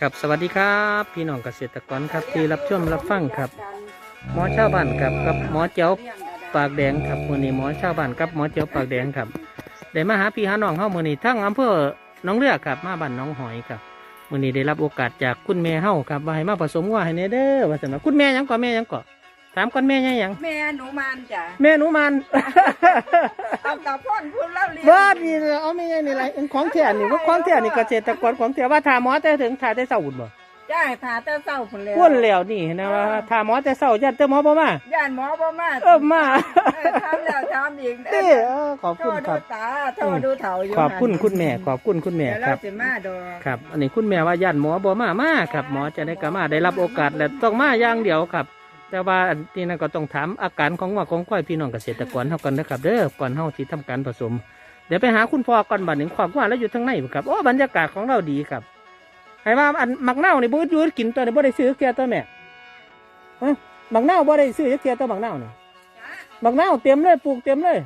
ครับสวัสดีครับ พี่น้องเกษตรกรครับที่รับชมรับฟังครับ หมอชาวบ้านครับกับหมอเจ้าปากแดงครับมือนี้หมอชาวบ้านกับหมอเจ้าปากแดงครับได้มาหาพี่หาน้องเฮามือนี้ทั้งอำเภอหน้องเลือกครับมาบ้านหน้องหอยครับมือนี้ได้รับโอกาสจากคุณแม่เฮาครับว่าให้มาผสมว่าให้เนเด้อว่าสำหรับคุณแม่ยังก่อแม่ยังก่อ ถามก่อนแม่หยังหยัง แม่หนูมันจ้ะแม่หนูมันเอากับพ่นพูดเล่าเรียนว่าดีเลยเอาไม่ใช่นี่ไรของเทียนนี่ว่าของเทียนนี่เกษตรกรของเทียว่าทาหมอแต่ถึงทาแต่เศร้าอุ่นบ่ย่าถาแต่เศร้าคนเลยพุ่นแล้วนี่นะว่าทาหมอแต่เศร้ายันเตอหมอบ่มาย่านหมอบ่มาเออมาเออทำแล้วทำอีกเด้อเออขอบโทคุณษคดูรับตาโทษดูเถาอยู่ขอบคุณคุณแม่ขอบคุณคุณแม่เดี๋ยวคเรารับ สิมาดอกครับ อันนี้คุณแม่ว่ายันหมอบ่มามาครับ หมอจะได้กลับมาได้รับโอกาสและต้องมาอย่างเดียวครับ แต่ว่าอันนี้นั่นก็ต้องถามอาการของว่าของควายพี่น้องเกษตรกรเฮากันนะครับเด้อก่อนเฮาที่ทำการผสม เดี๋ยวไปหาคุณพ่อก่อนบัดหนึ่งขวากว่าแล้วอยู่ทางในบ่ครับโอ้บรรยากาศของเราดีครับให้ว่าอันมักเน่าวนี่บ่อยู่กินตัวนี่บ่ได้ซื้อแก่ตัวแม่ฮะมักเน่าวบ่ได้ซื้อแก่ตัวมักเน่าวนี่มักเน่าวเต็มเลยปลูกเต็มเลย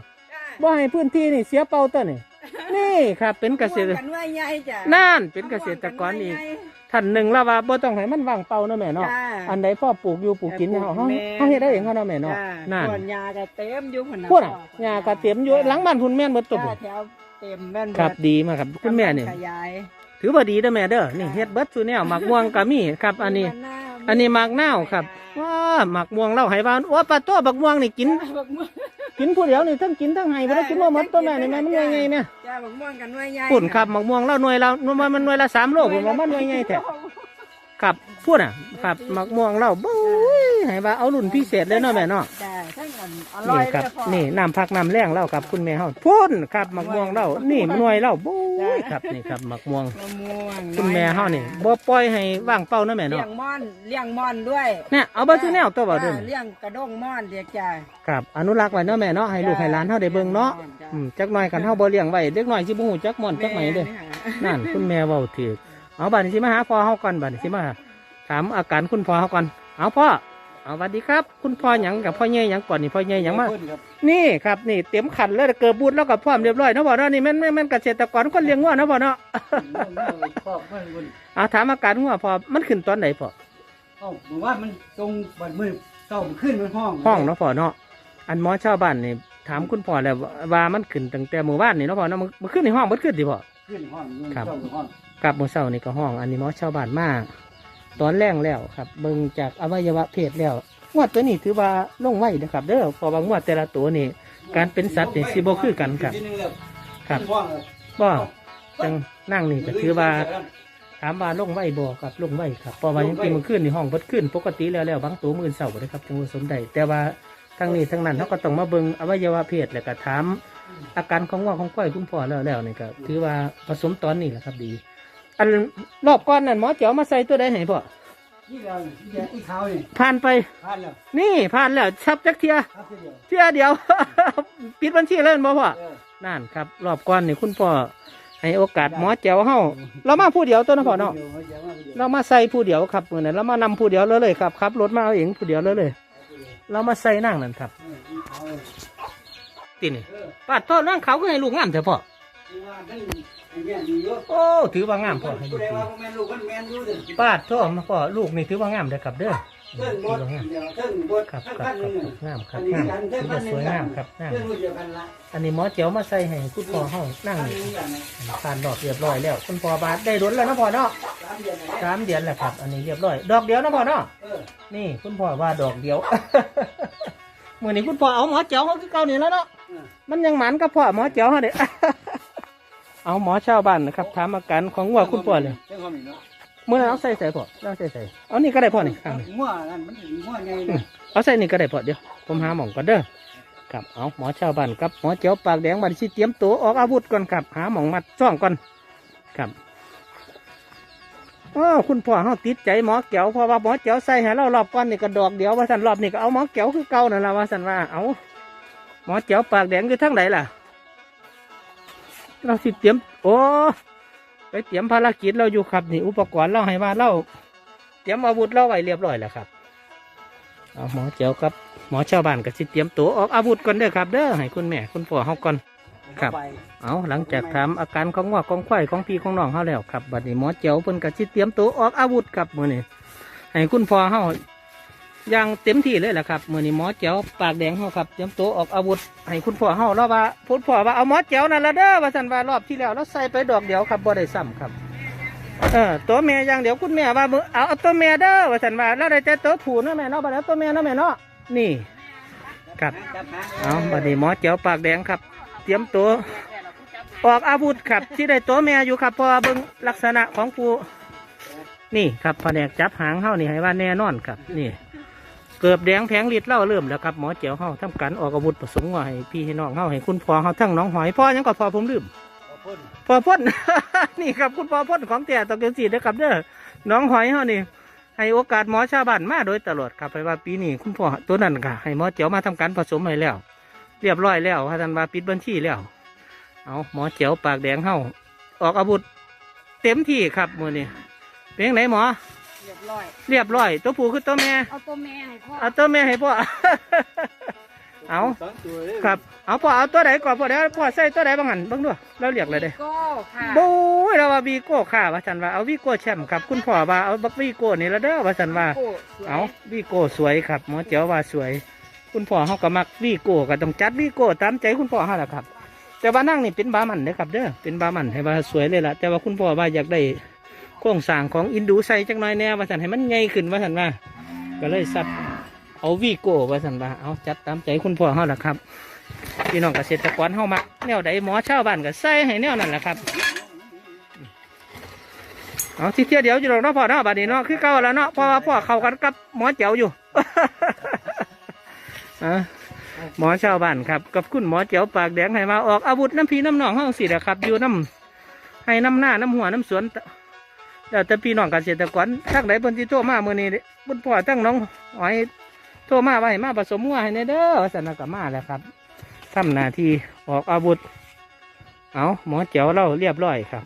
บ่ให้พื้นที่นี่เสียเปล่าตัวนี่นี่ครับเป็นเกษตรกันว่าใหญ่จ้ะนั่นเป็นเกษตรกรอีก ท่านหนึ่งแล้วว่าบ่ต้องให้มันว่างเปล่าเนาะแม่เนาะจ้าอันใดพ่อปลูกอยู่ปลูกกินเนี่ยเฮาเฮาแม่ เฮาเฮ็ดได้เองเฮาเนาะแม่เนาะจ้นั่นส่วนยาก็เต็มอยู่คนพูดอะหญ้าก็เต็มอยู่หลังบ้านคุณแม่นเบิดตัวจ้าพุ่นแถวเต็มแม่นเดครับดีมากครับคุณแม่นี่ ขยายถือว่าดีเด้อแม่เด้อนี่เฮ็ดเบิดซุแนวหมักม่วงก็มีครับ อันนี้ อันนี้หมากนาวครับว้าหมักม่วงเล่าให้ว่าโอ้ปลาตัวบักม่วงนี่กิน บักม่วง กินผู้เดียวนี่ทั้งกินทั้งให้บ่ได้กินบ่หมดตัวแม่นี่แม่มันหน่วยไงแม่จ้าบักม่วงกันว่าใหญ่ปุ่นครับหมักม่วงเล่าหน่วยละหน่วยมันหน่วยละ3โลผมว่ามันหน่วยไงแท้ครับพูดอะ ครับหมักม่วงเราบุ้ยให้ว่าเอารุ่นพิเศษเลยเนาะแม่เนาะจ้าทั้ง อันอร่อนี่ยครับ เลยพ่อ นี่น้ำพักน้ำแรงเราครับคุณแม่เฮาพุ่นครับหมักม่วงเรานี่หน่วยเราบุ้ยครับนี่ครับหมักม่วง มะม่วงคุณแม่เฮานี่บ่ปล่อยให้ว่างเป้าเนาะแม่เลี้ยเนาะงม่อนเลี้ยงม่อนด้วยเนี่ยเอาเบ่ซื้อแนวตัวบ่เด้อจ้าเลี้ยงกระด้งม่อนเรียกจ้า ครับ อนุรักษ์ไว้เนาะแม่เนาะให้ลูกให้หลานเฮาได้เบิ่งเนาะอืมจักหน่อยกันเฮาบ่เลี้ยงไว้เด็กน้อยสิบ่ฮู้จักม่อนจักไหมเด้อนั่นคุณแม่เว้าถูกเอาบัดนี้สิมาหาพ่อเฮาก่อนบัดนี้สิมาถามอาการคุณพ่อเฮาก่อนเอาพ่อ เอาสวัสดีครับ คุณพ่อหยังกับพ่อเย่หยังก่อนนี่พ่อเย่หยังมานี่ครับนี่เต็มขันเลยเกิดบูดแล้วกับพร้อมเรียบร้อยเนาะบ่เนาะนี่แม่นแม่นแม่นเกษตรกรคนเลี้ยงงัวเนาะบ่เนาะเอาถามอาการงัวพอมันขึ้นตอนไหนพอเอ้าบอกว่ามันตรงบัดมือเก้ามันขึ้นมันห้องห้องเนาะพอเนาะอันหมอชาวบ้านนี่ถามคุณพ่อแล้วว่ามันขึ้นตั้งแต่มื้อวานนี่เนาะพ่อเนาะมันมันขึ้นในห้องมันขึ้นดิพ่อขึ้นห้องอยู่ครับ เก้าห้องกับมื้อเช้านี่ก็ห้อง อันนี้หมอชาวบ้านมา ตอนแรกแล้วครับ เบิ่งจากอวัยวะเพศแล้วงวดตัวนี้ถือว่าลงไหวนะครับ เด้อเพราะว่างวดแต่ละตัวนี่การเป็นสัตว์นี่สิบ่คือกันครับ ครับบ่จังนั่งนี่ก็ถือว่าถามว่าลงไหวบ่ครับลงไหวครับเพราะว่ายังกินมันขึ้นในห้องเบิดขึ้น ปกติแล้วแล้วบางตัวมื่นเสาร์นะครับจังหวะสมใดแต่ว่าทั้งนี้ทั้งนั้นเขาก็ต้องมาเบิ่งอวัยวะเพศแล้วก็ถามอาการของว่าของก้อยคุณพ่อแล้วแล้วนี่ก็ถือว่าผสมตอนนี้แหละครับดี อันรอบก่อนนั่นหมอเจ๋วมาใส่ตัวใดให้พ่อนี่เราเนี่ยอีขาวนี่ผ่านไป ผ่านแล้วนี่ผ่านแล้วชับจักเทียครับทีเดียว เทียเดียว ปิดบัญชีเลยบ่พ่อเออ นั่นครับ รอบก่อนนี่คุณพ่อให้โอกาสหมอเจ๋วเฮาเรามาผู้เดียวตัวนะพ่อเนาะดี๋ยวดี๋ยวดี๋ยวเรามาใส่ผู้เดียวครับเมื่อนั้นเรามานำผู้เดียวเลยเลยครับครับรถมาเอาเองผู้เดียวเลยเลย เรามาใส่นั่งนั่นครับเอออีขาวเลยตีนี่เออป้าดทอดนั่งเขาก็ให้ลูกงามเถอะพ่อ ที่ว่ามันอันเนี้ยดีเยอะโอ้ถือว่างามพ่อให้ลูผู้กใดดีว่าพ่อแม่ลูกมันแม่นอยู่เด้อป้าดทอดมาพ่อลูกนี่ถือว่างามเด้อครับเด้อเทิงบถือดว่างามเดี๋ยวเทิงบดครับเทิงครับพันหคนึ่งรับงามครัอับนนี้งามกันเทิถืงอพัว่านหสนึ่งวยกังามครับงามเทิงรุ่นเดียวกันละอันนี้หมอเจ๋วมาใส่ให้คุณพ่อเฮานั่งอันนี้กันนะผ่านดอกเรียบร้อยแล้วคุณพ่อบาดได้รถแล้วนะพ่อเนาะสามเดือนไหนสามเดือนแล้วครับ อันนี้เรียบร้อย ดอกเดียวนะพ่อเนาะเออนี่คุณพ่อว่าดอกเดียวเมื่อนี้คุณพ่อเอาหมอเจ๋วเขาคือเก่านี่แล้วเนาะเออมันยังหมันกับพ่อหมอเจ๋วเขาเด็ เอาหมอชาวบ้านนะครับถามอาการของวัวคุณพ่อเลยเทิงความอีกเนาะเมื่อนั้นเอาใส่ใส่พ่อเอาใส่ใส่เอานี่ก็ได้พ่อนี่ข้างนี้มั่วนั่นมันถึงมั่วไงนะเอาใส่นี่ก็ได้พ่อเดี๋ยวผมหาหมองก่อนเด้อครับเอาหมอชาวบ้านครับหมอเจ๋วปากแดงบัดสิเตรียมตัวออกอาวุธก่อนครับหาหมองมัดซ่องก่อนครับอ้าวคุณพ่อเขาติดใจหมอเก๋วเพราะว่าหมอเจ๋วใส่ให้เรารอบก่อนนี่ก็ดอกเดียวว่าสันรอบนี่ก็เอาหมอเก๋วคือเก่านั่นละว่าสันว่าเอาหมอเจ๋วปากแดงอยู่ทั้งไหนล่ะ เราสิเตรียม โอ้ไปเตรียมภารกิจเราอยู่ครับนี่อุปกรณ์เราให้มาเราเตรียมอาวุธเราไว้เรียบร้อยแล้วครับเอาหมอเจียวครับหมอชาวบ้านก็สิเตรียมตัวออกอาวุธก่อนเด้อครับ เด้อให้คุณแม่คุณพ่อเขาก่อนครับ เอาหลังจากถามอาการของว่าของไข้ของพี่ของน้องเขาแล้วครับบัดนี้หมอเจียวเพิ่นก็สิเตรียมตัวออกอาวุธครับมื้อนี้ให้คุณพ่อเฮา อย่างเต็มที่เลยแหละครับมือนี้หมอเจียวปากแดงเฮาครับเตรียมตัวออกอาวุธให้คุณพ่อเฮาแล้วว่าคุณพ่อว่าเอาหมอเจียวนั่นละเด้อว่าซั่นว่ารอบที่แล้วเราใส่ไปดอกเดียวครับบ่ได้ซ้ำครับเออตัวแม่อย่างเดียวคุณแม่ว่ามือเอาเอาตัวแม่เด้อว่าซั่นว่าแล้วได้แต่ตัวผู้เนาะแม่เนาะบ่ได้เอาตัวแม่เนาะแม่เนาะนี่ครับเอาบัดนี้หมอเจียวปากแดงครับ เตรียมตัวออกอาวุธครับที่ได้ตัวแม่อยู่ครับพอเบิ่งลักษณะของผู้นี่ครับแผนกจับหางเฮานี่ให้ว่าแน่นอนครับนี่ เกือบแดงแผงลิดเล่าเริ่มแล้วครับหมอเจียวเฮาทำการออกอาวุธผสมว่าให้พี่ให้น้องเฮาให้คุณพ่อเฮาทั้งน้องหอยพ่อยังก็พอผมลืมพอพ่น นี่ครับคุณพอพ่นของแต่ตะเกียงสีนะครับเด้อน้องหอยเฮานี่ให้โอกาสหมอชาวบ้านมาโดยตลอดครับไปว่าปีนี้คุณพ่อตัวนั้นค่ะให้หมอเจียวมาทำการผสมให้แล้ว เรียบร้อยแล้วท่านว่าปิดบัญชีแล้ว เอาหมอเจียวปากแดงเฮาออกอาวุธเต็มที่ครับมือนี้เป็นยังไงหมอ เรียบร้อย เรียบร้อย ตัวผู้คือตัวแม่ เอาตัวแม่ให้พ่อเอาตัวแม่ให้พ่อ เอาครับ เอาพ่อเอาตัวไหนก่อนพ่อเดี๋ยวพ่อใส่ตัวไหนบ้างหันเบ้างด้วยเราเรียกเลยเด้โก้ค่ะบู๊ยเราว่าวีโก้ค่ะว่าสันว่าเอาวีโก้แชมป์ครับ คุณพ่อว่าเอาบักวีโก้นี่ละเด้อว่าสันว่า โก้สวยเอาวีโก้สวยครับหมอเจียวว่าสวย คุณพ่อเขาก็มักวีโก้ก็ต้องจัดวีโก้ตามใจคุณพ่อเขาแหละครับ แต่ว่านั่งนี่เป็นบามันเด้อครับเด้อเป็นบามันให้ว่าสวยเลยล่ะแต่ว่าคุณพ่อว่าอยากได้ โครงสร้างของอินดูใส่จักหน่อยแน่ว่าสันให้มันใหญ่ขึ้นว่าสันว่าก็เลยสัตว์เอาวีโก้ว่าสันว่าเอาจัดตามใจคุณพ่อเขาแหละครับพี่น้องเกษตรกรเข้ามักแนวใดหมอชาวบ้านก็ใส่ให้แนวนั่นแหละครับเอาทีเที่ยวเดี๋ยวอยู่หรอกเนาะพ่อเนาะบัดนี้เนาะคือเก่าแล้วเนาะเพราะว่าพ่อเข้ากันกับหมอเจียวอยู่หมอชาวบ้านครับกับคุณหมอเจียวปากแดงให้มาออกอาวุธน้ำพีน้ำหนองห้องสิแหละครับอยู่น้ำให้น้ำหน้าน้ำหัวน้ำสวน แล้วแต่พี่น้องเกษตรกรทักไหนบนที่โทรมาเมื่อนี้บุญพ่อตั้งน้องหอยโทรมาไว้มาผสมงัวให้ในเด้อสันนกมาแล้วครับทำหน้าที่ออกอาวุธเอาหมอเจียวเล่าเรียบร้อยครับ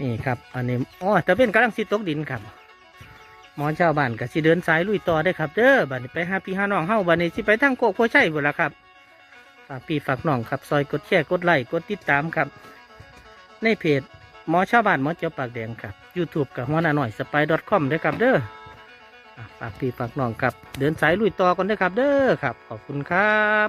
นี่ครับ อันนี้อ๋อแต่เป็นกำลังสิตกดินครับ หมอชาวบ้านก็สิเดินสายลุยต่อได้ครับเด้อบัดนี้ไปหาพี่หาน้องเฮาบัดนี้สิไปทางโกกโพชัยบุละครับฝากพี่ฝากน้องครับ ซอยกดแชร์กดไลค์กดติดตามครับ ในเพจ หมอชาวบ้านหมอเจ้าปากแดงครับยูทูบกับหัวหน้าหน่อยสไปดอทคอมด้วยครับเด้อฝากพี่ฝากน้องครับ เดินสายลุยต่อกันด้วยครับเด้อครับ ขอบคุณครับ